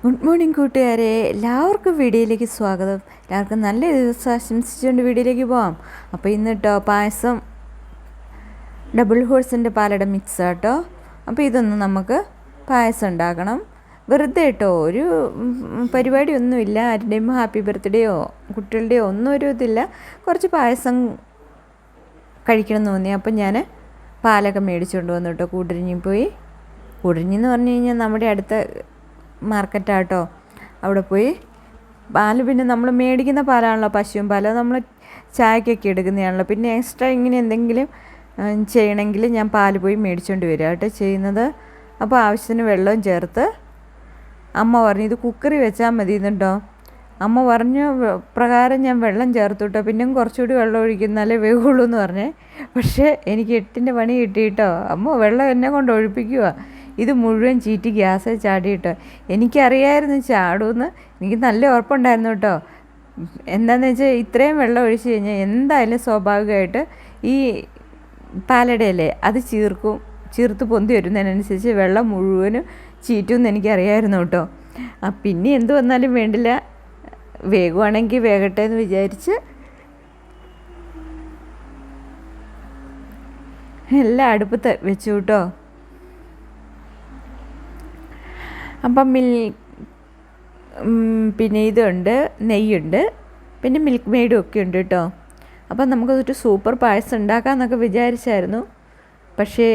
Good morning കൂട്ടുകാരെ. എല്ലാവർക്കും വീഡിയോയിലേക്ക് സ്വാഗതം. എല്ലാവർക്കും നല്ല ദിവസം ആശംസിച്ചുകൊണ്ട് വീഡിയോയിലേക്ക് പോവാം. അപ്പോൾ ഇന്ന് കേട്ടോ പായസം ഡബിൾ ഹോഴ്സിന്റെ പാലട മിക്സ് കേട്ടോ അപ്പോൾ ഇതൊന്ന് നമുക്ക് പായസം ഉണ്ടാക്കണം. വെറുതെ കേട്ടോ ഒരു പരിപാടി ഒന്നുമില്ല. ആരുടെയും ഹാപ്പി ബർത്ത്ഡേയോ കുട്ടികളുടെയോ ഒന്നും ഒരു ഇതില്ല. കുറച്ച് പായസം കഴിക്കണം എന്ന് തോന്നി. അപ്പം ഞാൻ പാലൊക്കെ മേടിച്ചുകൊണ്ട് വന്നു കേട്ടോ കൂടരിഞ്ഞി പോയി. കൂടരിഞ്ഞെന്ന് പറഞ്ഞു കഴിഞ്ഞാൽ നമ്മുടെ അടുത്ത മാർക്കറ്റാട്ടോ അവിടെ പോയി പാൽ പിന്നെ നമ്മൾ മേടിക്കുന്ന പാലാണല്ലോ പശുവും പാൽ നമ്മൾ ചായക്കൊക്കെ എടുക്കുന്നതാണല്ലോ. പിന്നെ എക്സ്ട്രാ ഇങ്ങനെ എന്തെങ്കിലും ചെയ്യണമെങ്കിൽ ഞാൻ പാൽ പോയി മേടിച്ചുകൊണ്ട് വരിക കേട്ടോ ചെയ്യുന്നത്. അപ്പോൾ ആവശ്യത്തിന് വെള്ളവും ചേർത്ത് അമ്മ പറഞ്ഞു ഇത് കുക്കറി വെച്ചാൽ മതി എന്നുണ്ടോ? അമ്മ പറഞ്ഞു പ്രകാരം ഞാൻ വെള്ളം ചേർത്തു കേട്ടോ. പിന്നെയും കുറച്ചുകൂടി വെള്ളം ഒഴിക്കുന്നാലേ വേവുള്ളൂ എന്ന് പറഞ്ഞേ. പക്ഷേ എനിക്ക് എട്ടിന്റെ പണി കിട്ടിയിട്ടോ. അമ്മ വെള്ളം എന്നെ കൊണ്ട് ഒഴിപ്പിക്കുക ഇത് മുഴുവൻ ചീറ്റി ഗ്യാസ് ചാടിയിട്ട്. എനിക്കറിയായിരുന്നു ചാടുമെന്ന് എനിക്ക് നല്ല ഉറപ്പുണ്ടായിരുന്നു കേട്ടോ. എന്താണെന്ന് വെച്ചാൽ ഇത്രയും വെള്ളം ഒഴിച്ച് കഴിഞ്ഞാൽ എന്തായാലും സ്വാഭാവികമായിട്ട് ഈ പാലടയല്ലേ അത് ചീർക്കും ചീർത്ത് പൊന്തി വരുന്നതിനനുസരിച്ച് വെള്ളം മുഴുവനും ചീറ്റുമെന്ന് എനിക്കറിയായിരുന്നു കേട്ടോ. പിന്നെ എന്ത് വന്നാലും വേണ്ടില്ല. വേഗമാണെങ്കിൽ വേഗട്ടെ എന്ന് വിചാരിച്ച്. എല്ലാം അടുപ്പത്ത് വെച്ചു കേട്ടോ. അപ്പം മിൽ പിന്നെ ഇതുണ്ട് നെയ്യുണ്ട് പിന്നെ മിൽക്ക് മെയ്ഡും ഒക്കെ ഉണ്ട് കേട്ടോ. അപ്പം നമുക്കൊരു സൂപ്പർ പായസം ഉണ്ടാക്കാമെന്നൊക്കെ വിചാരിച്ചായിരുന്നു. പക്ഷേ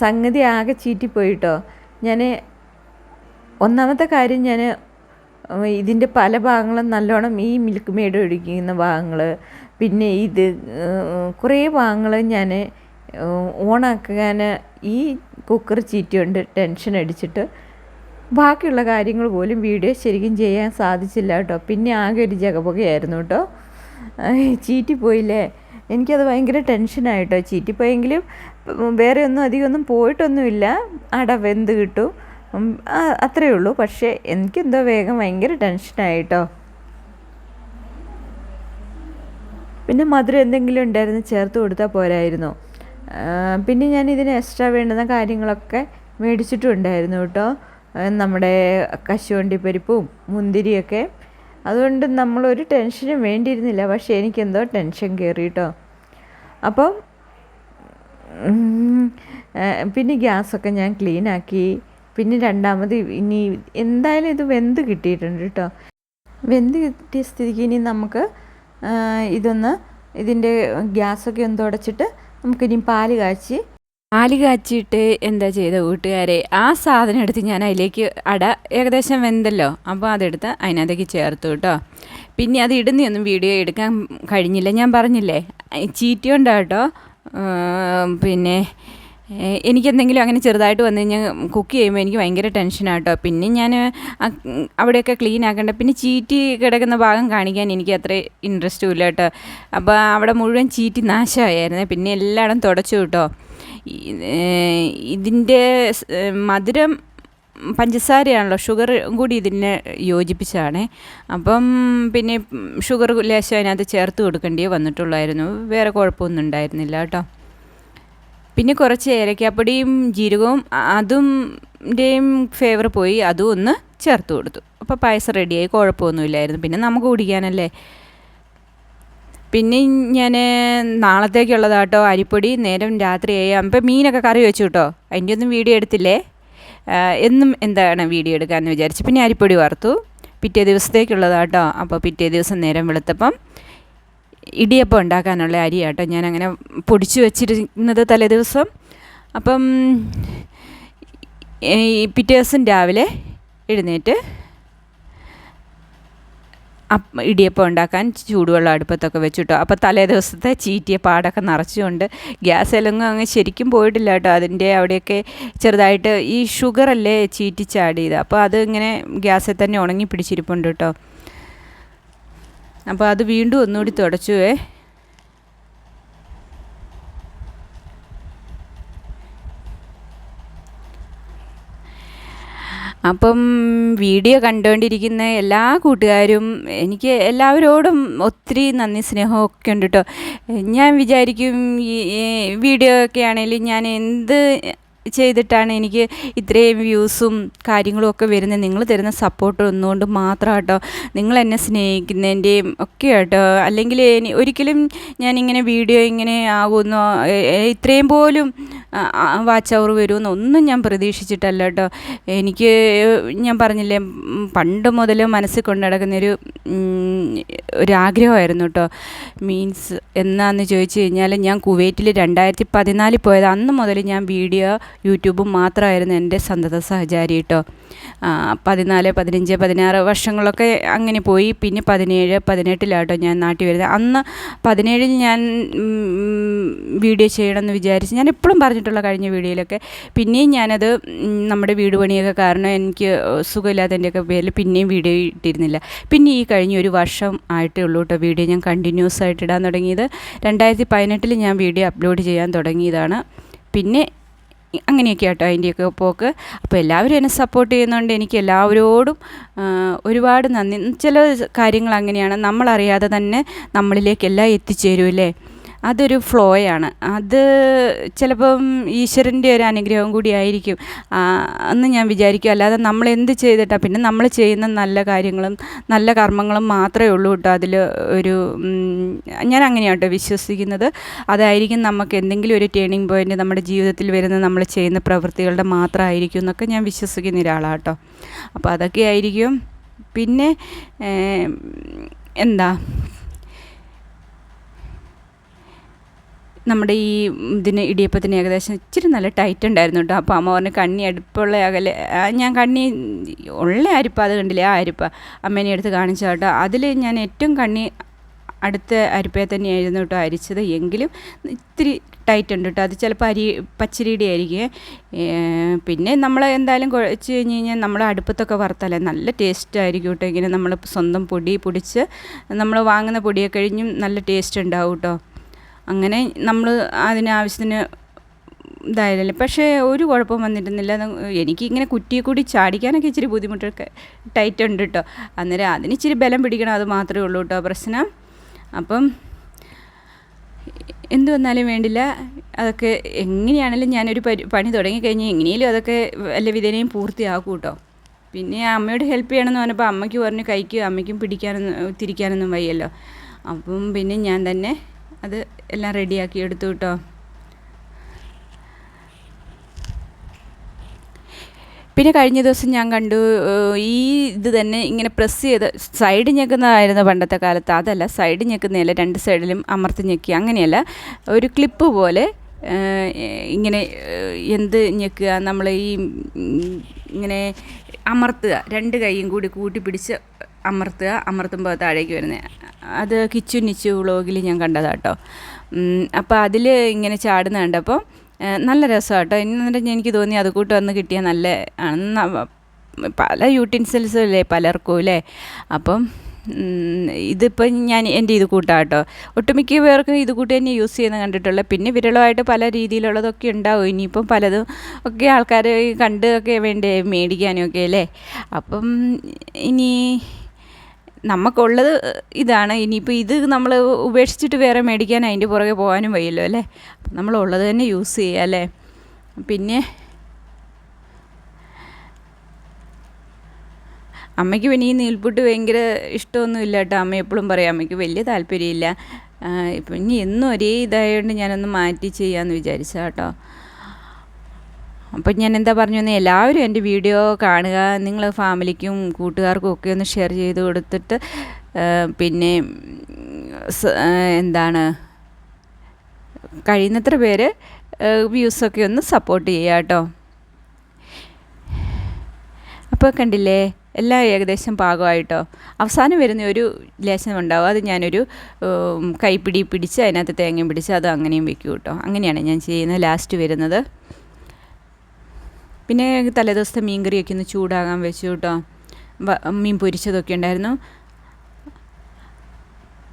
സംഗതി ആകെ ചീറ്റിപ്പോയി കേട്ടോ. ഞാൻ ഒന്നാമത്തെ കാര്യം ഞാൻ ഇതിന്റെ പല ഭാഗങ്ങളും നല്ലോണം ഈ മിൽക്ക് മെയ്ഡ് ഒഴിക്കുന്ന ഭാഗങ്ങൾ പിന്നെ ഇത് കുറേ ഭാഗങ്ങൾ ഞാൻ ഓണാക്കാൻ ഈ കുക്കർ ചീറ്റിയുണ്ട് ടെൻഷൻ അടിച്ചിട്ട് ബാക്കിയുള്ള കാര്യങ്ങൾ പോലും വീഡിയോ ശരിക്കും ചെയ്യാൻ സാധിച്ചില്ല കേട്ടോ. പിന്നെ ആകെ ഒരു ജഗപുകയായിരുന്നു കേട്ടോ. ചീറ്റിപ്പോയില്ലേ എനിക്കത് ഭയങ്കര ടെൻഷനായിട്ടോ ചീറ്റിപ്പോയെങ്കിലും വേറെ ഒന്നും അധികം ഒന്നും പോയിട്ടൊന്നുമില്ല. അട വെന്ത് കിട്ടും. അത്രയേ ഉള്ളൂ. പക്ഷേ എനിക്കെന്തോ വേഗം ഭയങ്കര ടെൻഷനായിട്ടോ പിന്നെ മധുരം എന്തെങ്കിലും ഉണ്ടായിരുന്നു ചേർത്ത് കൊടുത്താൽ പോരായിരുന്നു. പിന്നെ ഞാൻ ഇതിന് എക്സ്ട്രാ വേണ്ടുന്ന കാര്യങ്ങളൊക്കെ മേടിച്ചിട്ടുണ്ടായിരുന്നു കേട്ടോ. നമ്മുടെ കശുവണ്ടി പരിപ്പും മുന്തിരിയൊക്കെ. അതുകൊണ്ട് നമ്മളൊരു ടെൻഷനും വേണ്ടിയിരുന്നില്ല. പക്ഷേ എനിക്കെന്തോ ടെൻഷൻ കയറി കേട്ടോ അപ്പം പിന്നെ ഗ്യാസൊക്കെ ഞാൻ ക്ലീനാക്കി. പിന്നെ രണ്ടാമത് ഇനി എന്തായാലും ഇത് വെന്ത് കിട്ടിയിട്ടുണ്ട് കേട്ടോ. വെന്ത് കിട്ടിയ സ്ഥിതിക്ക് ഇനി നമുക്ക് ഇതൊന്ന് ഇതിന്റെ ഗ്യാസൊക്കെ ഒന്ന് തുടച്ചിട്ട് നമുക്കിനി പാൽ കാച്ചി പാൽ കാച്ചിയിട്ട് എന്താ ചെയ്ത കൂട്ടുകാരെ ആ സാധനം എടുത്ത് ഞാൻ അതിലേക്ക് അട ഏകദേശം വെന്തല്ലോ. അപ്പോൾ അതെടുത്ത് അതിനകത്തേക്ക് ചേർത്തു കേട്ടോ. പിന്നെ അത് ഇടുന്നൊന്നും വീഡിയോ എടുക്കാൻ കഴിഞ്ഞില്ല. ഞാൻ പറഞ്ഞില്ലേ ചീറ്റി കൊണ്ടാട്ടോ പിന്നെ എനിക്കെന്തെങ്കിലും അങ്ങനെ ചെറുതായിട്ട് വന്നു കഴിഞ്ഞാൽ കുക്ക് ചെയ്യുമ്പോൾ എനിക്ക് ഭയങ്കര ടെൻഷനാട്ടോ പിന്നെ ഞാൻ അവിടെയൊക്കെ ക്ലീൻ ആക്കേണ്ട. പിന്നെ ചീറ്റി കിടക്കുന്ന ഭാഗം കാണിക്കാൻ എനിക്ക് അത്ര ഇൻട്രസ്റ്റും ഇല്ല കേട്ടോ. അപ്പോൾ അവിടെ മുഴുവൻ ചീറ്റി നാശമായിരുന്നു പിന്നെ എല്ലായിടം തുടച്ചു കേട്ടോ. ഇതിന്റെ മധുരം പഞ്ചസാരയാണല്ലോ ഷുഗർ കൂടി ഇതിനെ യോജിപ്പിച്ചാണ് അപ്പം പിന്നെ ഷുഗർ ലേശം അതിനകത്ത് ചേർത്ത് കൊടുക്കേണ്ടിയേ വന്നിട്ടുള്ളായിരുന്നു. വേറെ കുഴപ്പമൊന്നും ഉണ്ടായിരുന്നില്ല കേട്ടോ. പിന്നെ കുറച്ച് ഏലക്കാപ്പൊടിയും ജീരകവും അതും ന്റെയും ഫേവർ പോയി അതും ഒന്ന് ചേർത്ത് കൊടുത്തു. അപ്പോൾ പായസം റെഡിയായി കുഴപ്പമൊന്നുമില്ലായിരുന്നു. പിന്നെ നമുക്ക് കുടിക്കാനല്ലേ? പിന്നെ ഞാൻ നാളത്തേക്കുള്ളതാട്ടോ അരിപ്പൊടി നേരം രാത്രി ഏഴാം ഇപ്പം മീനൊക്കെ കറി വെച്ചു കേട്ടോ അതിന്റെ ഒന്നും വീഡിയോ എടുത്തില്ലേ? എന്നും എന്താണ് വീഡിയോ എടുക്കാമെന്ന് വിചാരിച്ചു. പിന്നെ അരിപ്പൊടി വറുത്തു. പിറ്റേ ദിവസത്തേക്കുള്ളതാട്ടോ. അപ്പോൾ പിറ്റേ ദിവസം നേരം വെളുത്തപ്പം ഇടിയപ്പം ഉണ്ടാക്കാനുള്ള അരി കേട്ടോ ഞാനങ്ങനെ പൊടിച്ചു വെച്ചിരുന്നത് തലേ ദിവസം. അപ്പം പിറ്റേ ദിവസം രാവിലെ എഴുന്നേറ്റ് ഇടിയപ്പം ഉണ്ടാക്കാൻ ചൂടുവെള്ളം അടുപ്പത്തൊക്കെ വെച്ചിട്ടോ. അപ്പോൾ തലേ ദിവസത്തെ ചീറ്റിയ പാടൊക്കെ നിറച്ചുകൊണ്ട് ഗ്യാസ് എല്ലാം അങ്ങ് ശരിക്കും പോയിട്ടില്ല കേട്ടോ. അതിന്റെ അവിടെയൊക്കെ ചെറുതായിട്ട് ഈ ഷുഗറല്ലേ ചെയ്ത് അപ്പോൾ അത് ഇങ്ങനെ ഗ്യാസിൽ തന്നെ ഉണങ്ങി പിടിച്ചിരിപ്പുണ്ട് കേട്ടോ. അപ്പോൾ അത് വീണ്ടും ഒന്നുകൂടി തുടച്ചുവേ. അപ്പം വീഡിയോ കണ്ടുകൊണ്ടിരിക്കുന്ന എല്ലാ കൂട്ടുകാരും എനിക്ക് എല്ലാവരോടും ഒത്തിരി നന്ദി സ്നേഹമൊക്കെ ഉണ്ട് കേട്ടോ ഞാൻ വിചാരിക്കും ഈ വീഡിയോ ഒക്കെ ആണെങ്കിലും ഞാൻ എന്ത് ചെയ്തിട്ടാണ് എനിക്ക് ഇത്രയും വ്യൂസും കാര്യങ്ങളും ഒക്കെ വരുന്നത്. നിങ്ങൾ തരുന്ന സപ്പോർട്ട് ഒന്നുകൊണ്ട് മാത്രം കേട്ടോ നിങ്ങൾ എന്നെ സ്നേഹിക്കുന്നതിന്റെയും ഒക്കെ കേട്ടോ അല്ലെങ്കിൽ ഒരിക്കലും ഞാനിങ്ങനെ വീഡിയോ ഇങ്ങനെ ആകുമെന്നോ ഇത്രയും പോലും വാച്ച് അവർ വരുമെന്നോ ഒന്നും ഞാൻ പ്രതീക്ഷിച്ചിട്ടല്ല കേട്ടോ എനിക്ക് ഞാൻ പറഞ്ഞില്ലേ പണ്ട് മുതൽ മനസ്സിൽ കൊണ്ടു നടക്കുന്നൊരു ഒരാഗ്രഹമായിരുന്നു കേട്ടോ. മീൻസ് എന്നാന്ന് ചോദിച്ചു കഴിഞ്ഞാൽ ഞാൻ കുവൈറ്റിൽ രണ്ടായിരത്തി പതിനാലിൽ പോയത് അന്ന് മുതൽ ഞാൻ വീഡിയോ യൂട്യൂബും മാത്രമായിരുന്നു എന്റെ സന്തത സഹചാരി കേട്ടോ. പതിനാല് പതിനഞ്ച് പതിനാറ് വർഷങ്ങളൊക്കെ അങ്ങനെ പോയി. പിന്നെ പതിനേഴ് പതിനെട്ടിലാട്ടോ ഞാൻ നാട്ടിൽ വരുന്നത്. അന്ന് പതിനേഴിൽ ഞാൻ വീഡിയോ ചെയ്യണമെന്ന് വിചാരിച്ച് ഞാൻ എപ്പോഴും പറഞ്ഞിട്ടുള്ള കഴിഞ്ഞ വീഡിയോയിലൊക്കെ. പിന്നെയും ഞാനത് നമ്മുടെ വീട് പണിയൊക്കെ കാരണം എനിക്ക് സുഖമില്ലാത്തതിന്റെയൊക്കെ പേരിൽ പിന്നെയും വീഡിയോ ഇട്ടിരുന്നില്ല. പിന്നെ ഈ കഴിഞ്ഞ ഒരു വർഷം ആയിട്ടേ ഉള്ളൂ കേട്ടോ. വീഡിയോ ഞാൻ കണ്ടിന്യൂസ് ആയിട്ട് ഇടാൻ തുടങ്ങിയത്. രണ്ടായിരത്തി പതിനെട്ടിൽ ഞാൻ വീഡിയോ അപ്ലോഡ് ചെയ്യാൻ തുടങ്ങിയതാണ്. പിന്നെ അങ്ങനെയൊക്കെ ആട്ടോ അതിന്റെയൊക്കെ പോക്ക്. അപ്പോൾ എല്ലാവരും എന്നെ സപ്പോർട്ട് ചെയ്യുന്നതുകൊണ്ട് എനിക്ക് എല്ലാവരോടും ഒരുപാട് നന്ദി. ചില കാര്യങ്ങൾ അങ്ങനെയാണ്. നമ്മളറിയാതെ തന്നെ നമ്മളിലേക്കെല്ലാം എത്തിച്ചേരുമല്ലേ അതൊരു ഫ്ലോയാണ്. അത് ചിലപ്പം ഈശ്വരന്റെ ഒരു അനുഗ്രഹം കൂടിയായിരിക്കും എന്ന് ഞാൻ വിചാരിക്കും. അല്ലാതെ നമ്മൾ എന്ത് ചെയ്തിട്ടാണ് പിന്നെ നമ്മൾ ചെയ്യുന്ന നല്ല കാര്യങ്ങളും നല്ല കർമ്മങ്ങളും മാത്രമേ ഉള്ളൂ കേട്ടോ അതിൽ ഒരു ഞാൻ അങ്ങനെയാട്ടോ വിശ്വസിക്കുന്നത്. അതായിരിക്കും നമുക്ക് എന്തെങ്കിലും ഒരു ടേണിംഗ് പോയിന്റ് നമ്മുടെ ജീവിതത്തിൽ വരുന്ന നമ്മൾ ചെയ്യുന്ന പ്രവൃത്തികളുടെ മാത്രമായിരിക്കും എന്നൊക്കെ ഞാൻ വിശ്വസിക്കുന്ന ഒരാളാണ് കേട്ടോ അപ്പോൾ അതൊക്കെ ആയിരിക്കും. പിന്നെ എന്താ? നമ്മുടെ ഈ ഇതിന് ഇടിയപ്പത്തിന് ഏകദേശം ഇച്ചിരി നല്ല ടൈറ്റ് ഉണ്ടായിരുന്നു കേട്ടോ അപ്പോൾ അമ്മ പറഞ്ഞു കണ്ണി അടുപ്പുള്ള അകലെ ഞാൻ കണ്ണി ഉള്ള അരിപ്പ അത് കണ്ടില്ലേ? ആ അരിപ്പ അമ്മേനെ എടുത്ത് കാണിച്ചു കേട്ടോ. അതിൽ ഞാൻ ഏറ്റവും കണ്ണി അടുത്ത അരിപ്പയെ തന്നെയായിരുന്നു കേട്ടോ അരിച്ചത്. എങ്കിലും ഇത്തിരി ടൈറ്റ് ഉണ്ട് കേട്ടോ അത് ചിലപ്പോൾ അരി പച്ചരിയുടെ ആയിരിക്കും. പിന്നെ നമ്മൾ എന്തായാലും കുഴച്ച് കഴിഞ്ഞ് കഴിഞ്ഞാൽ നമ്മൾ അടുപ്പത്തൊക്കെ വറുത്താലേ നല്ല ടേസ്റ്റ് ആയിരിക്കും കേട്ടോ ഇങ്ങനെ നമ്മൾ സ്വന്തം പൊടി പൊടിച്ച് നമ്മൾ വാങ്ങുന്ന പൊടിയൊക്കെ കഴിഞ്ഞും നല്ല ടേസ്റ്റ് ഉണ്ടാവും കേട്ടോ അങ്ങനെ നമ്മൾ അതിനാവശ്യത്തിന് ഇതായില്ലേ പക്ഷേ ഒരു കുഴപ്പം വന്നിരുന്നില്ല. എനിക്കിങ്ങനെ കുറ്റി കൂടി ചാടിക്കാനൊക്കെ ഇച്ചിരി ബുദ്ധിമുട്ടൊക്കെ ടൈറ്റ് ഉണ്ട് കേട്ടോ. അന്നേരം അതിന് ഇച്ചിരി ബലം പിടിക്കണം അത് മാത്രമേ ഉള്ളൂ കേട്ടോ പ്രശ്നം. അപ്പം എന്ത് വന്നാലും വേണ്ടില്ല. അതൊക്കെ എങ്ങനെയാണെങ്കിലും ഞാനൊരു പരി പണി തുടങ്ങിക്കഴിഞ്ഞാൽ എങ്ങനെയും അതൊക്കെ വല്ല വിധേനയും പൂർത്തിയാക്കും കേട്ടോ. പിന്നെ അമ്മയോട് ഹെൽപ്പ് ചെയ്യണമെന്ന് പറഞ്ഞപ്പോൾ അമ്മയ്ക്ക് പറഞ്ഞു കഴിക്കുക അമ്മയ്ക്കും പിടിക്കാനൊന്നും തിരിക്കാനൊന്നും വയ്യല്ലോ. അപ്പം പിന്നെ ഞാൻ തന്നെ അത് എല്ലാം റെഡിയാക്കി എടുത്തു കേട്ടോ. പിന്നെ കഴിഞ്ഞ ദിവസം ഞാൻ കണ്ടു ഈ ഇത് തന്നെ ഇങ്ങനെ പ്രസ് ചെയ്ത് സൈഡ് ഞെക്കുന്നതായിരുന്നു പണ്ടത്തെ കാലത്ത്. അതല്ല സൈഡ് ഞെക്കുന്നതല്ല രണ്ട് സൈഡിലും അമർത്തി ഞെക്കി. അങ്ങനെയല്ല ഒരു ക്ലിപ്പ് പോലെ ഇങ്ങനെ എന്ത് ഞെക്കുക നമ്മൾ ഈ ഇങ്ങനെ അമർത്തുക രണ്ട് കൈയും കൂടി കൂട്ടി പിടിച്ച് അമർത്തുക അമർത്തുമ്പോൾ താഴേക്ക് വരുന്നത്. അത് കിച്ചു നിച്ചു വ്ളോഗിൽ ഞാൻ കണ്ടതാട്ടോ അപ്പോൾ അതിൽ ഇങ്ങനെ ചാടുന്ന കണ്ടപ്പോൾ നല്ല നല്ല കേട്ടോ എന്നിട്ട് എനിക്ക് തോന്നി അത് കൂട്ട് വന്ന് കിട്ടിയാൽ നല്ല പല യൂട്ടിൻസിൽസും അല്ലേ പലർക്കും അല്ലേ അപ്പം ഇതിപ്പം ഞാൻ എന്റെ ഇത് കൂട്ടാട്ടോ. ഒട്ടുമിക്ക പേർക്കും ഇത് കൂട്ടി തന്നെ യൂസ് ചെയ്യുന്ന കണ്ടിട്ടുള്ളത് പിന്നെ വിരളമായിട്ട് പല രീതിയിലുള്ളതൊക്കെ ഉണ്ടാവും. ഇനിയിപ്പം പലതും ഒക്കെ ആൾക്കാർ കണ്ടൊക്കെ വേണ്ടേ മേടിക്കാനും ഒക്കെ അല്ലേ? അപ്പം ഇനി നമുക്കുള്ളത് ഇതാണ്. ഇനിയിപ്പോൾ ഇത് നമ്മൾ ഉപേക്ഷിച്ചിട്ട് വേറെ മേടിക്കാൻ അതിന്റെ പുറകെ പോകാനും വയ്യല്ലോ അല്ലേ? നമ്മളുള്ളത് തന്നെ യൂസ് ചെയ്യുക അല്ലേ? പിന്നെ അമ്മയ്ക്ക് പിന്നെ ഈ നീൽപുട്ട് ഭയങ്കര ഇഷ്ടമൊന്നും ഇല്ല കേട്ടോ. അമ്മ എപ്പോഴും പറയും അമ്മയ്ക്ക് വലിയ താല്പര്യമില്ല. ഇപ്പം ഇനി എന്നും ഒരേ ഇതായതുകൊണ്ട് ഞാനൊന്ന് മാറ്റി ചെയ്യാമെന്ന് വിചാരിച്ചാട്ടോ അപ്പം ഞാൻ എന്താ പറഞ്ഞു തന്നെ എല്ലാവരും എന്റെ വീഡിയോ കാണുക നിങ്ങൾ ഫാമിലിക്കും കൂട്ടുകാർക്കും ഒക്കെ ഒന്ന് ഷെയർ ചെയ്ത് കൊടുത്തിട്ട് പിന്നെ എന്താണ് കഴിയുന്നത്ര പേര് വ്യൂസൊക്കെ ഒന്ന് സപ്പോർട്ട് ചെയ്യുക കേട്ടോ. അപ്പോൾ കണ്ടില്ലേ എല്ലാം ഏകദേശം പാകമായിട്ടോ. അവസാനം വരുന്ന ഒരു ലേശം ഉണ്ടാവും അത് ഞാനൊരു കൈപ്പിടി പിടിച്ച് അതിനകത്ത് തേങ്ങയും പിടിച്ച് അത് അങ്ങനെയും വെക്കും കേട്ടോ. അങ്ങനെയാണ് ഞാൻ ചെയ്യുന്നത് ലാസ്റ്റ് വരുന്നത്. പിന്നെ തലേദിവസത്തെ മീൻ കറിയൊക്കെ ഒന്ന് ചൂടാകാൻ വെച്ചു കേട്ടോ മീൻ പൊരിച്ചതൊക്കെ ഉണ്ടായിരുന്നു.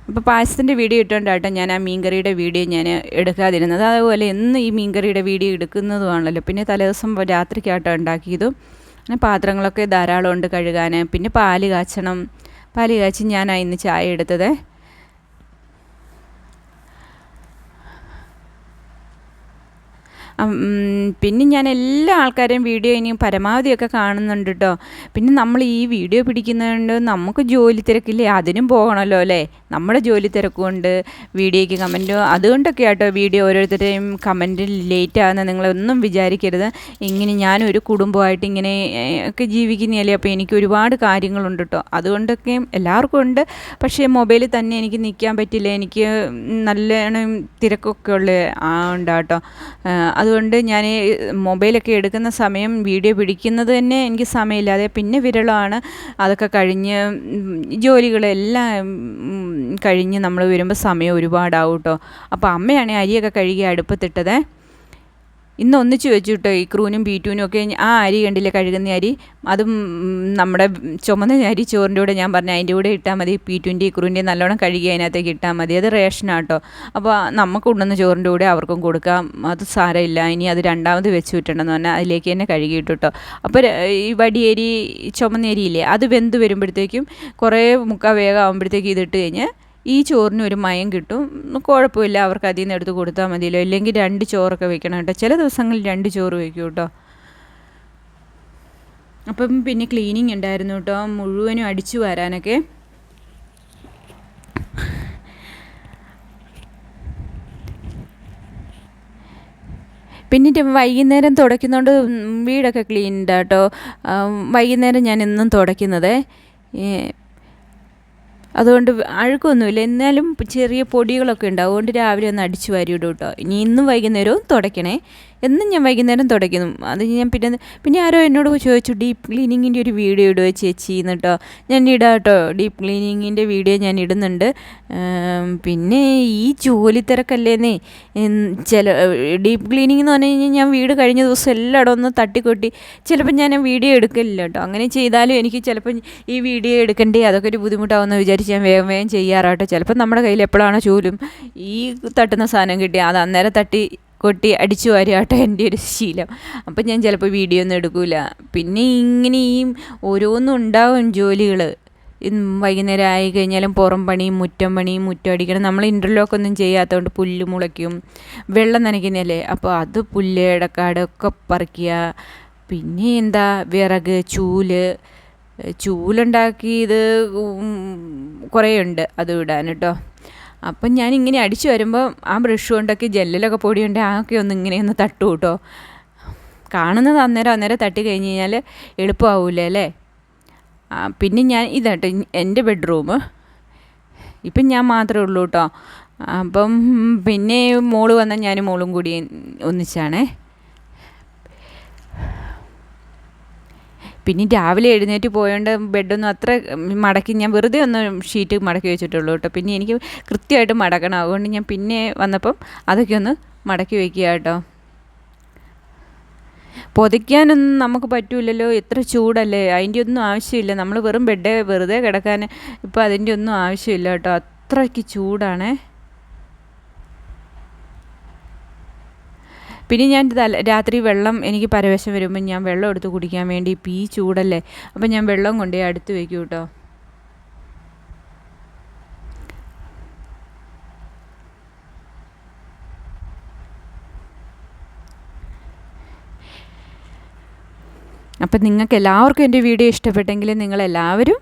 അപ്പോൾ പായസത്തിന്റെ വീഡിയോ ഇട്ടുകൊണ്ട് ഞാൻ ആ മീൻകറിയുടെ വീഡിയോ ഞാൻ എടുക്കാതിരുന്നത്. അതുപോലെ എന്ന് ഈ മീൻകറിയുടെ വീഡിയോ എടുക്കുന്നതുമാണല്ലോ. പിന്നെ തലേദിവസം രാത്രിക്കാട്ടോ ഉണ്ടാക്കിയതും. പിന്നെ പാത്രങ്ങളൊക്കെ ധാരാളം ഉണ്ട് കഴുകാൻ. പിന്നെ പാൽ കാച്ചണം. പാൽ കാച്ചി ഞാനാണ് ഇന്ന് ചായ എടുത്തത്. പിന്നെ ഞാൻ എല്ലാ ആൾക്കാരെയും വീഡിയോ ഇനിയും പരമാവധിയൊക്കെ കാണുന്നുണ്ട് കേട്ടോ പിന്നെ നമ്മൾ ഈ വീഡിയോ പിടിക്കുന്നതുകൊണ്ട് നമുക്ക് ജോലി തിരക്കില്ലേ? അതിനും പോകണമല്ലോ അല്ലേ? നമ്മുടെ ജോലി തിരക്കുകൊണ്ട് വീഡിയോയ്ക്ക് കമന്റ് അതുകൊണ്ടൊക്കെ ആട്ടോ വീഡിയോ ഓരോരുത്തരുടെയും കമന്റ് ലേറ്റ് ആകുന്ന നിങ്ങളൊന്നും വിചാരിക്കരുത്. ഇങ്ങനെ ഞാനൊരു കുടുംബമായിട്ട് ഇങ്ങനെ ഒക്കെ ജീവിക്കുന്നതല്ലേ? അപ്പോൾ എനിക്ക് ഒരുപാട് കാര്യങ്ങളുണ്ട് കേട്ടോ അതുകൊണ്ടൊക്കെയും എല്ലാവർക്കും ഉണ്ട്. പക്ഷേ മൊബൈലിൽ തന്നെ എനിക്ക് നിൽക്കാൻ പറ്റില്ല. എനിക്ക് നല്ലോണം തിരക്കൊക്കെ ഉള്ള ആ ഉണ്ടാട്ടോ അതുകൊണ്ട് ഞാൻ മൊബൈലൊക്കെ എടുക്കുന്ന സമയം വീഡിയോ പിടിക്കുന്നത് തന്നെ എനിക്ക് സമയമില്ലാതെ. പിന്നെ വിരളമാണ് അതൊക്കെ കഴിഞ്ഞ് ജോലികളെല്ലാം കഴിഞ്ഞ് നമ്മൾ വരുമ്പോൾ സമയം ഒരുപാടാവും കേട്ടോ. അപ്പോൾ അമ്മയാണ് അരിയൊക്കെ കഴുകി അടുപ്പത്തിട്ടത്. ഇന്ന് ഒന്നിച്ച് വെച്ചു കേട്ടോ ഈ ക്രൂനും ബീറ്റൂനും ഒക്കെ ആ അരി കണ്ടില്ലേ കഴുകുന്ന അരി? അതും നമ്മുടെ ചുമന്ന അരി ചോറിന്റെ കൂടെ ഞാൻ പറഞ്ഞു അതിന്റെ കൂടെ ഇട്ടാൽ മതി പീറ്റുന്റെ ക്രൂന്റെ നല്ലോണം കഴുകി അതിനകത്തേക്ക് ഇട്ടാൽ മതി. അത് റേഷനാട്ടോ. അപ്പോൾ നമുക്ക് ഉണ്ടെന്ന ചോറിന്റെ കൂടെ അവർക്കും കൊടുക്കാം. അത് സാരമില്ല. ഇനി അത് രണ്ടാമത് വെച്ച് വിട്ടണമെന്ന് പറഞ്ഞാൽ അതിലേക്ക് തന്നെ കഴുകിയിട്ടോ അപ്പോൾ ഈ വടിയരി ചുമന്ന അരിയില്ലേ അത് വെന്ത് വരുമ്പോഴത്തേക്കും കുറേ മുക്കാൽ വേഗം ആകുമ്പോഴത്തേക്കും ഇതിട്ട് കഴിഞ്ഞ് ഈ ചോറിന് ഒരു മയം കിട്ടും. കുഴപ്പമില്ല. അവർക്ക് അതിൽ നിന്ന് എടുത്ത് കൊടുത്താൽ മതിയല്ലോ. ഇല്ലെങ്കിൽ രണ്ട് ചോറൊക്കെ വെക്കണം കേട്ടോ. ചില ദിവസങ്ങളിൽ രണ്ട് ചോറ് വെക്കും കേട്ടോ. അപ്പം പിന്നെ ക്ലീനിങ് ഉണ്ടായിരുന്നു കേട്ടോ. മുഴുവനും അടിച്ചു വരാനൊക്കെ. പിന്നെ വൈകുന്നേരം തുടയ്ക്കുന്നതുകൊണ്ട് വീടൊക്കെ ക്ലീൻ കേട്ടോ. വൈകുന്നേരം ഞാൻ എന്നും തുടയ്ക്കുന്നത്. അതുകൊണ്ട് അഴുക്കൊന്നുമില്ല. എന്നാലും ചെറിയ പൊടികളൊക്കെ ഉണ്ടാവും. അതുകൊണ്ട് രാവിലെ ഒന്ന് അടിച്ചു വാരിയിടും കേട്ടോ. ഇനി ഇന്നും വൈകുന്നേരവും തുടയ്ക്കണേ. എന്നും ഞാൻ വൈകുന്നേരം തുടയ്ക്കുന്നു. അത് ഞാൻ പിന്നെ പിന്നെ ആരോ എന്നോട് ചോദിച്ചു ഡീപ്പ് ക്ലീനിങ്ങിന്റെ ഒരു വീഡിയോ ഇടുക ചേച്ചി എന്നിട്ടോ ഞാൻ ഇടാം കേട്ടോ ഡീപ്പ് ക്ലീനിങ്ങിന്റെ വീഡിയോ ഞാൻ ഇടുന്നുണ്ട്. പിന്നെ ഈ ജോലി തിരക്കല്ലേന്നേ. ചില ഡീപ്പ് ക്ലീനിങ് എന്ന് പറഞ്ഞു കഴിഞ്ഞാൽ ഞാൻ വീട് കഴിഞ്ഞ ദിവസം എല്ലായിടം ഒന്ന് തട്ടിക്കൊട്ടി. ചിലപ്പോൾ ഞാൻ വീഡിയോ എടുക്കില്ല കേട്ടോ അങ്ങനെ ചെയ്താലും എനിക്ക് ചിലപ്പോൾ ഈ വീഡിയോ എടുക്കണ്ടേ അതൊക്കെ ഒരു ബുദ്ധിമുട്ടാവുമെന്ന് വിചാരിച്ച് ഞാൻ വേഗം വേഗം ചെയ്യാറാട്ടോ ചിലപ്പോൾ നമ്മുടെ കയ്യിൽ എപ്പോഴാണോ ചൂലും ഈ തട്ടുന്ന സാധനം കിട്ടിയാൽ അത് അന്നേരം തട്ടി കൊട്ടി അടിച്ചു വാരിയാട്ടോ എന്റെ ഒരു ശീലം. അപ്പം ഞാൻ ചിലപ്പോൾ വീഡിയോ ഒന്നും എടുക്കില്ല പിന്നെ ഇങ്ങനെയും ഓരോന്നും ഉണ്ടാവും ജോലികൾ വൈകുന്നേരം ആയി കഴിഞ്ഞാലും പുറം പണിയും മുറ്റം പണിയും മുറ്റം അടിക്കണം. നമ്മൾ ഇന്റർലോക്ക് ഒന്നും ചെയ്യാത്തതുകൊണ്ട് പുല്ല് മുളയ്ക്കും. വെള്ളം നനയ്ക്കുന്നതല്ലേ? അപ്പോൾ അത് പുല്ല് ഇടക്കാടൊക്കെ പറിക്കുക. പിന്നെ എന്താ? വിറക് ചൂൽ. ചൂലുണ്ടാക്കി ഇത് കുറേ ഉണ്ട് അത് വിടാൻ കേട്ടോ. അപ്പം ഞാൻ ഇങ്ങനെ അടിച്ചു വരുമ്പോൾ ആ ബ്രഷ് കൊണ്ടൊക്കെ ജെല്ലിലൊക്കെ പൊടിയുണ്ട് ആക്കെ ഒന്ന് ഇങ്ങനെയൊന്ന് തട്ടു കേട്ടോ. കാണുന്നത് അന്നേരം അന്നേരം തട്ടി കഴിഞ്ഞ് കഴിഞ്ഞാൽ എളുപ്പമാവില്ല അല്ലേ? പിന്നെ ഞാൻ ഇതാട്ടോ എന്റെ ബെഡ്റൂം. ഇപ്പം ഞാൻ മാത്രമേ ഉള്ളൂ കേട്ടോ. അപ്പം പിന്നെ മോൾ വന്നാൽ ഞാൻ മോളും കൂടി ഒന്നിച്ചാണേ. പിന്നെ രാവിലെ എഴുന്നേറ്റ് പോയോണ്ട് ബെഡൊന്നും അത്ര മടക്കി ഞാൻ വെറുതെ ഒന്ന് ഷീറ്റ് മടക്കി വെച്ചിട്ടുള്ളൂ കേട്ടോ. പിന്നെ എനിക്ക് കൃത്യമായിട്ട് മടക്കണം. അതുകൊണ്ട് ഞാൻ പിന്നെ വന്നപ്പം അതൊക്കെ ഒന്ന് മടക്കി വയ്ക്കുക കേട്ടോ. പൊതിക്കാനൊന്നും നമുക്ക് പറ്റൂലല്ലോ. എത്ര ചൂടല്ലേ. അതിന്റെ ഒന്നും ആവശ്യമില്ല. നമ്മൾ വെറും ബെഡ് വെറുതെ കിടക്കാൻ ഇപ്പോൾ അതിന്റെ ഒന്നും ആവശ്യമില്ല കേട്ടോ. അത്രയ്ക്ക് ചൂടാണേ. പിന്നെ ഞാൻ രാത്രി വെള്ളം എനിക്ക് പരവശം വരുമ്പോൾ ഞാൻ വെള്ളം എടുത്ത് കുടിക്കാൻ വേണ്ടി ഈ ചൂടല്ലേ? അപ്പം ഞാൻ വെള്ളം കൊണ്ടുപോയി അടുത്ത് വയ്ക്കും കേട്ടോ അപ്പം നിങ്ങൾക്ക് എല്ലാവർക്കും എന്റെ വീഡിയോ ഇഷ്ടപ്പെട്ടെങ്കിൽ നിങ്ങളെല്ലാവരും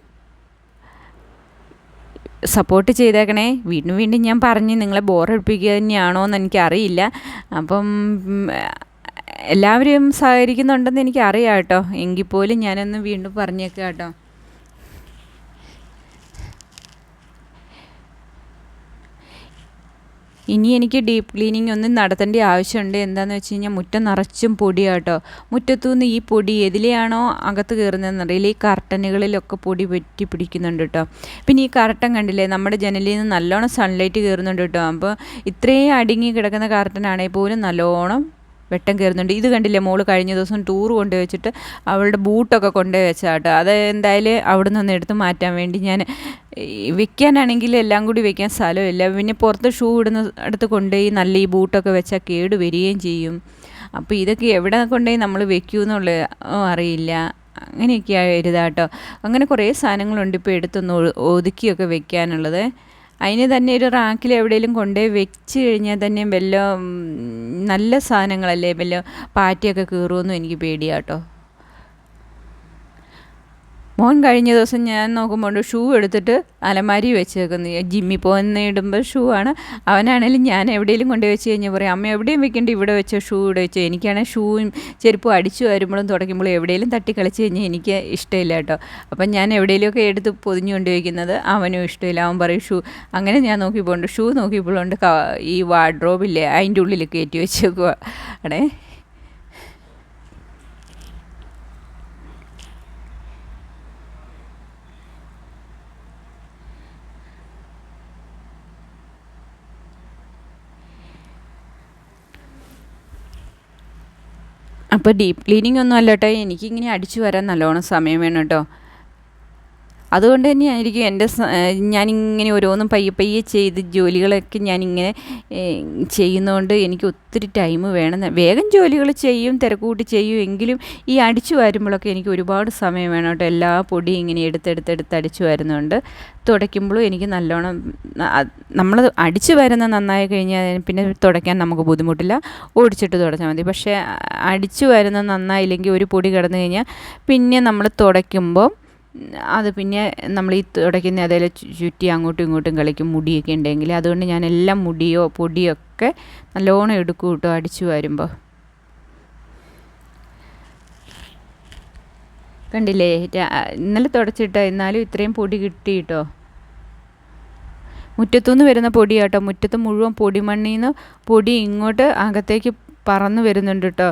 സപ്പോർട്ട് ചെയ്തേക്കണേ. വീണ്ടും വീണ്ടും ഞാൻ പറഞ്ഞ് നിങ്ങളെ ബോറടിപ്പിക്കുക തന്നെയാണോ എന്ന് എനിക്കറിയില്ല. അപ്പം എല്ലാവരും സഹകരിക്കുന്നുണ്ടെന്ന് എനിക്കറിയാം കേട്ടോ. എങ്കിൽ പോലും ഞാനൊന്ന് വീണ്ടും പറഞ്ഞേക്കാം കേട്ടോ. ഇനി എനിക്ക് ഡീപ്പ് ക്ലീനിങ് ഒന്നും നടത്തേണ്ട ആവശ്യമുണ്ട്. എന്താണെന്ന് വെച്ച് കഴിഞ്ഞാൽ മുറ്റം നിറച്ചും പൊടിയാട്ടോ മുറ്റത്തുനിന്ന് ഈ പൊടി എതിലെയാണോ അകത്ത് കയറുന്നതെന്ന് അറിയില്ല. ഈ കർട്ടനുകളിലൊക്കെ പൊടി പറ്റി പിടിക്കുന്നുണ്ട് കേട്ടോ പിന്നെ ഈ കർട്ടൻ കണ്ടില്ലേ നമ്മുടെ ജനലിൽ നിന്ന് നല്ലോണം സൺലൈറ്റ് കയറുന്നുണ്ട് കേട്ടോ അപ്പോൾ ഇത്രയും അടുങ്ങി കിടക്കുന്ന കർട്ടനാണെങ്കിൽ പോലും നല്ലോണം വെട്ടം കയറുന്നുണ്ട്. ഇത് കണ്ടില്ലേ മോൾ കഴിഞ്ഞ ദിവസം ടൂർ കൊണ്ടുവച്ചിട്ട് വെച്ചിട്ട് അവളുടെ ബൂട്ടൊക്കെ കൊണ്ടുപോയി വെച്ചാട്ടോ. അത് എന്തായാലും അവിടെ നിന്ന് എടുത്ത് മാറ്റാൻ വേണ്ടി ഞാൻ വെക്കാനാണെങ്കിൽ എല്ലാം കൂടി വെക്കാൻ സ്ഥലമില്ല. പിന്നെ പുറത്ത് ഷൂ ഇടുന്ന അടുത്ത് കൊണ്ടുപോയി നല്ല ഈ ബൂട്ടൊക്കെ വെച്ചാൽ കേട് വരികയും ചെയ്യും. അപ്പോൾ ഇതൊക്കെ എവിടെ കൊണ്ടുപോയി നമ്മൾ വെക്കൂ എന്നുള്ളത് അറിയില്ല. അങ്ങനെയൊക്കെ ആയിരുതാട്ടോ അങ്ങനെ കുറേ സാധനങ്ങളുണ്ട് ഇപ്പോൾ എടുത്തൊന്ന് ഒതുക്കിയൊക്കെ വെക്കാനുള്ളത്. അതിന് തന്നെ ഒരു റാക്കിൽ എവിടെയെങ്കിലും കൊണ്ടുപോയി വെച്ച് കഴിഞ്ഞാൽ തന്നെ വല്ല നല്ല സാധനങ്ങളല്ലേ വല്ല പാറ്റയൊക്കെ കീറുമെന്നും എനിക്ക് പേടിയാട്ടോ. മോൻ കഴിഞ്ഞ ദിവസം ഞാൻ നോക്കുമ്പോൾ ഷൂ എടുത്തിട്ട് അലമാരി വെച്ചേക്കുന്നു. ജിമ്മി പോകുന്ന ഇടുമ്പോൾ ഷൂ ആണ്. അവനാണെങ്കിലും ഞാൻ എവിടെയെങ്കിലും കൊണ്ടു വെച്ച് കഴിഞ്ഞാൽ പറയും അമ്മ എവിടെയും വെക്കേണ്ടി ഇവിടെ വെച്ച ഷൂ ഇവിടെ വെച്ചോ. എനിക്കാണെങ്കിൽ ഷൂവും ചെരുപ്പും അടിച്ചു വരുമ്പോഴും തുടയ്ക്കുമ്പോഴും എവിടെയെങ്കിലും തട്ടി കളിച്ച് കഴിഞ്ഞാൽ എനിക്ക് ഇഷ്ടമില്ല കേട്ടോ. അപ്പം ഞാൻ എവിടെയെങ്കിലുമൊക്കെ എടുത്ത് പൊതിഞ്ഞു കൊണ്ടുവയ്ക്കുന്നത് അവനും ഇഷ്ടമില്ല. അവൻ പറയും ഷൂ. അങ്ങനെ ഞാൻ നോക്കിപ്പോണ്ട് ഷൂ നോക്കിയപ്പോഴുണ്ട് ഈ വാർഡ്രോബില്ലേ അതിന്റെ ഉള്ളിൽ കയറ്റി വെച്ചേക്കുക അപ്പോൾ ഡീപ്പ് ക്ലീനിങ് ഒന്നും അല്ല എനിക്കിങ്ങനെ അടിച്ചു വരാൻ നല്ലോണം സമയം വേണം കേട്ടോ അതുകൊണ്ട് തന്നെയായിരിക്കും എന്റെ ഞാനിങ്ങനെ ഓരോന്നും പയ്യെ പയ്യെ ചെയ്ത് ജോലികളൊക്കെ ഞാനിങ്ങനെ ചെയ്യുന്നതുകൊണ്ട് എനിക്ക് ഒത്തിരി ടൈം വേണം. വേഗം ജോലികൾ ചെയ്യും തിരക്കൂട്ടി ചെയ്യും എങ്കിലും ഈ അടിച്ചു വരുമ്പോഴൊക്കെ എനിക്ക് ഒരുപാട് സമയം വേണം കേട്ടോ. എല്ലാ പൊടിയും ഇങ്ങനെ എടുത്തെടുത്തെടുത്ത് അടിച്ചു വരുന്നുണ്ട് തുടയ്ക്കുമ്പോഴും എനിക്ക് നല്ലോണം നമ്മൾ അടിച്ചു വരുന്ന നന്നായി കഴിഞ്ഞാൽ പിന്നെ തുടയ്ക്കാൻ നമുക്ക് ബുദ്ധിമുട്ടില്ല. ഓടിച്ചിട്ട് തുടച്ചാൽ മതി. പക്ഷേ അടിച്ചു വരുന്ന നന്നായില്ലെങ്കിൽ ഒരു പൊടി കിടന്നു കഴിഞ്ഞാൽ പിന്നെ നമ്മൾ തുടയ്ക്കുമ്പോൾ അത് പിന്നെ നമ്മൾ ഈ തുടയ്ക്കുന്ന അതേ ചുറ്റി അങ്ങോട്ടും ഇങ്ങോട്ടും കളിക്കും മുടിയൊക്കെ ഉണ്ടെങ്കിൽ അതുകൊണ്ട് ഞാൻ എല്ലാം മുടിയോ പൊടിയോ ഒക്കെ നല്ലോണം എടുക്കും കേട്ടോ അടിച്ചു വരുമ്പോൾ കണ്ടില്ലേ? ഇന്നലെ തുടച്ചിട്ടോ? എന്നാലും ഇത്രയും പൊടി കിട്ടി കേട്ടോ മുറ്റത്തുനിന്ന് വരുന്ന പൊടി കേട്ടോ മുറ്റത്ത് മുഴുവൻ പൊടിമണ്ണിൽ നിന്ന് പൊടി ഇങ്ങോട്ട് അകത്തേക്ക് പറന്ന് വരുന്നുണ്ട് കേട്ടോ